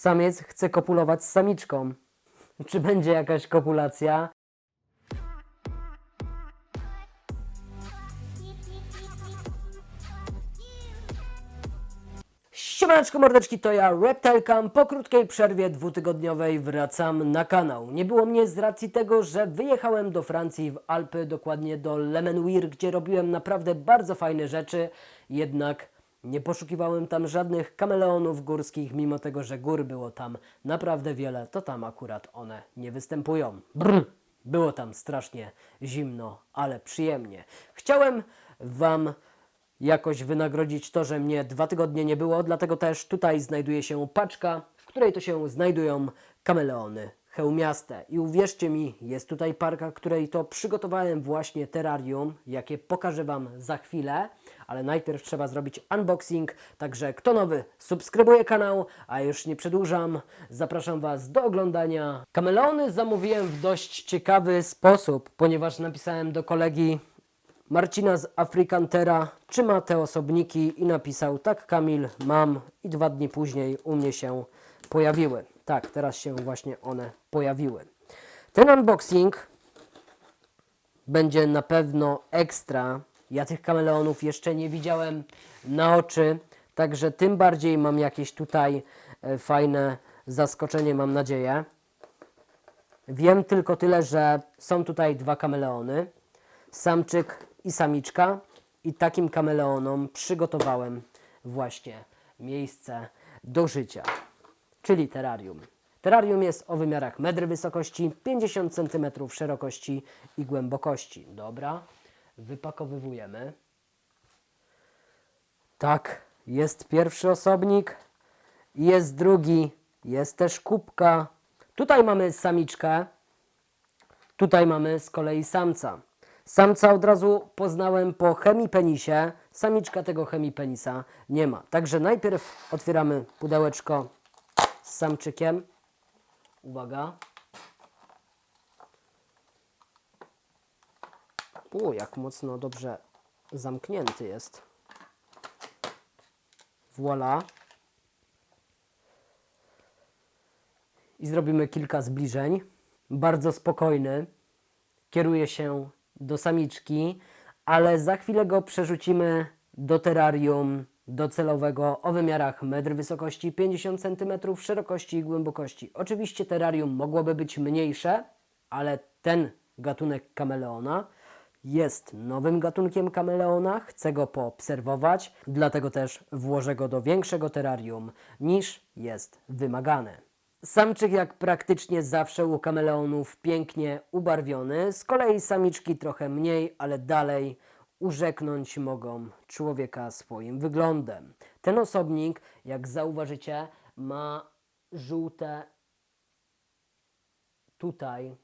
Samiec chce kopulować z samiczką. Czy będzie jakaś kopulacja? Siemaneczko mordeczki, to ja Reptilecam. Po krótkiej przerwie dwutygodniowej wracam na kanał. Nie było mnie z racji tego, że wyjechałem do Francji w Alpy, dokładnie do Lemenwir, gdzie robiłem naprawdę bardzo fajne rzeczy, jednak nie poszukiwałem tam żadnych kameleonów górskich, mimo tego, że gór było tam naprawdę wiele, to tam akurat one nie występują. Brr. Było tam strasznie zimno, ale przyjemnie. Chciałem Wam jakoś wynagrodzić to, że mnie dwa tygodnie nie było, dlatego też tutaj znajduje się paczka, w której to się znajdują kameleony hełmiaste. I uwierzcie mi, jest tutaj parka, której to przygotowałem właśnie terrarium, jakie pokażę Wam za chwilę, ale najpierw trzeba zrobić unboxing, także kto nowy, subskrybuje kanał, a już nie przedłużam, zapraszam Was do oglądania. Kameleony zamówiłem w dość ciekawy sposób, ponieważ napisałem do kolegi Marcina z Africantera, czy ma te osobniki i napisał tak Kamil, mam i dwa dni później u mnie się pojawiły. Tak, teraz się właśnie one pojawiły. Ten unboxing będzie na pewno ekstra. Ja tych kameleonów jeszcze nie widziałem na oczy, także tym bardziej mam jakieś tutaj e, fajne zaskoczenie, mam nadzieję. Wiem tylko tyle, że są tutaj dwa kameleony, samczyk i samiczka i takim kameleonom przygotowałem właśnie miejsce do życia, czyli terrarium. Terrarium jest o wymiarach metr wysokości, 50 cm szerokości i głębokości. Dobra, wypakowywujemy. Tak, jest pierwszy osobnik, jest drugi, jest też kubka. Tutaj mamy samiczkę, Tutaj mamy z kolei samca. Samca od razu poznałem po chemipenisie, samiczka tego chemipenisa nie ma. Także najpierw otwieramy pudełeczko z samczykiem. Uwaga. O, jak mocno dobrze zamknięty jest. Voila. i zrobimy kilka zbliżeń. Bardzo spokojny, kieruje się do samiczki, ale za chwilę go przerzucimy do terrarium docelowego o wymiarach metr wysokości, 50 cm szerokości i głębokości. Oczywiście terrarium mogłoby być mniejsze, ale ten gatunek kameleona jest nowym gatunkiem kameleona, chcę go poobserwować, dlatego też włożę go do większego terrarium niż jest wymagane. Samczyk jak praktycznie zawsze u kameleonów pięknie ubarwiony, z kolei samiczki trochę mniej, ale dalej urzeknąć mogą człowieka swoim wyglądem. Ten osobnik, jak zauważycie, ma żółte tutaj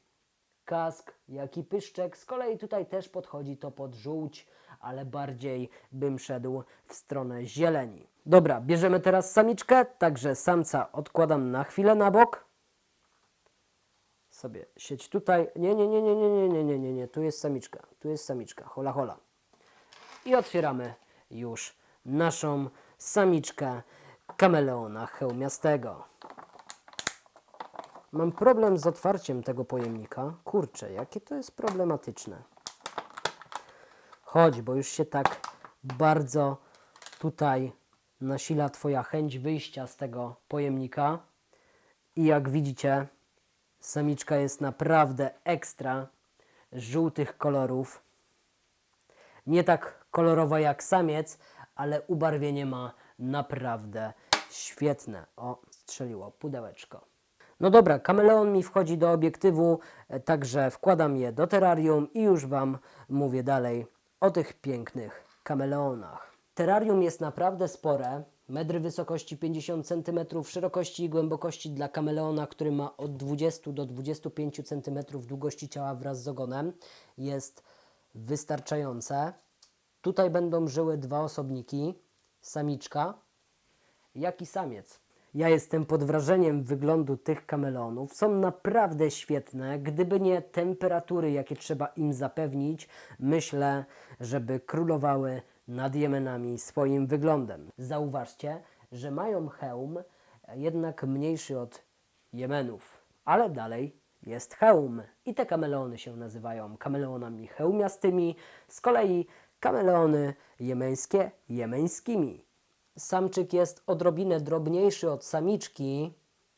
kask, jak i pyszczek. Z kolei tutaj też podchodzi to pod żółć, ale bardziej bym szedł w stronę zieleni. Dobra, bierzemy teraz samiczkę, także samca odkładam na chwilę na bok. Sobie sieć tutaj. Nie, nie, nie, nie, nie, nie, nie, nie, nie, nie. Tu jest samiczka, tu jest samiczka. Hola, hola. I otwieramy już naszą samiczkę kameleona hełmiastego. Mam problem z otwarciem tego pojemnika. Kurczę, jakie to jest problematyczne. Chodź, bo już się tak bardzo tutaj nasila Twoja chęć wyjścia z tego pojemnika. I jak widzicie, samiczka jest naprawdę ekstra żółtych kolorów. Nie tak kolorowa jak samiec, ale ubarwienie ma naprawdę świetne. O, strzeliło pudełeczko. No dobra, kameleon mi wchodzi do obiektywu, e, także wkładam je do terrarium i już Wam mówię dalej o tych pięknych kameleonach. Terrarium jest naprawdę spore, metry wysokości 50 cm, szerokości i głębokości dla kameleona, który ma od 20 do 25 cm długości ciała wraz z ogonem, jest wystarczające. Tutaj będą żyły dwa osobniki, samiczka, jak i samiec. Ja jestem pod wrażeniem wyglądu tych kameleonów. Są naprawdę świetne. Gdyby nie temperatury, jakie trzeba im zapewnić, myślę, żeby królowały nad Jemenami swoim wyglądem. Zauważcie, że mają hełm jednak mniejszy od jemenów. Ale dalej jest hełm i te kameleony się nazywają kameleonami hełmiastymi, z kolei kameleony jemeńskie jemeńskimi. Samczyk jest odrobinę drobniejszy od samiczki,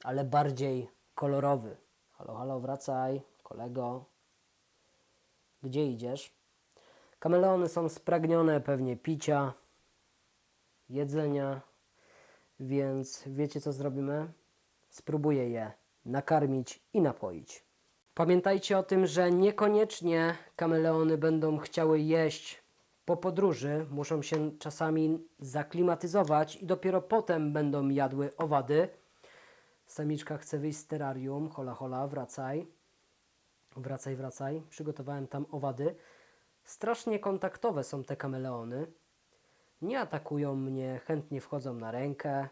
ale bardziej kolorowy. Halo, halo, wracaj, kolego. Gdzie idziesz? Kameleony są spragnione pewnie picia, jedzenia, więc wiecie co zrobimy? Spróbuję je nakarmić i napoić. Pamiętajcie o tym, że niekoniecznie kameleony będą chciały jeść po podróży, muszą się czasami zaklimatyzować i dopiero potem będą jadły owady. Samiczka chce wyjść z terrarium. Hola, hola, wracaj. Wracaj, wracaj. Przygotowałem tam owady. Strasznie kontaktowe są te kameleony. Nie atakują mnie, chętnie wchodzą na rękę.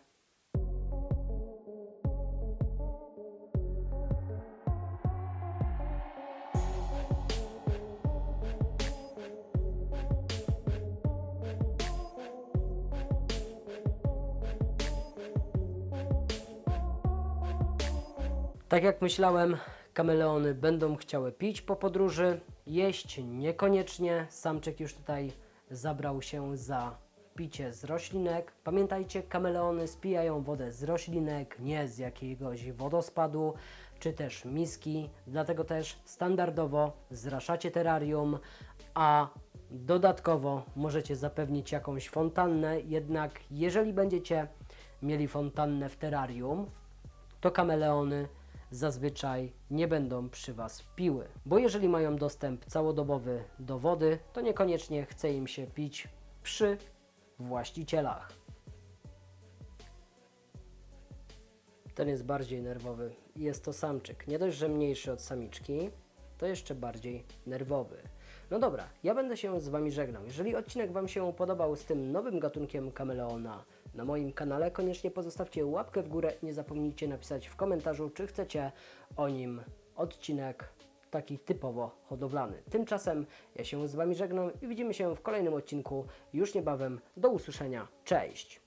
Tak jak myślałem, kameleony będą chciały pić po podróży, jeść niekoniecznie. Samczyk już tutaj zabrał się za picie z roślinek. Pamiętajcie, kameleony spijają wodę z roślinek, nie z jakiegoś wodospadu czy też miski. Dlatego też standardowo zraszacie terrarium, a dodatkowo możecie zapewnić jakąś fontannę. Jednak jeżeli będziecie mieli fontannę w terrarium, to kameleony zazwyczaj nie będą przy Was piły. Bo jeżeli mają dostęp całodobowy do wody, to niekoniecznie chce im się pić przy właścicielach. Ten jest bardziej nerwowy. Jest to samczyk. Nie dość, że mniejszy od samiczki, to jeszcze bardziej nerwowy. No dobra, ja będę się z Wami żegnał. Jeżeli odcinek Wam się podobał z tym nowym gatunkiem kameleona na moim kanale, koniecznie pozostawcie łapkę w górę i nie zapomnijcie napisać w komentarzu, czy chcecie o nim odcinek taki typowo hodowlany. Tymczasem ja się z Wami żegnam i widzimy się w kolejnym odcinku już niebawem. Do usłyszenia. Cześć!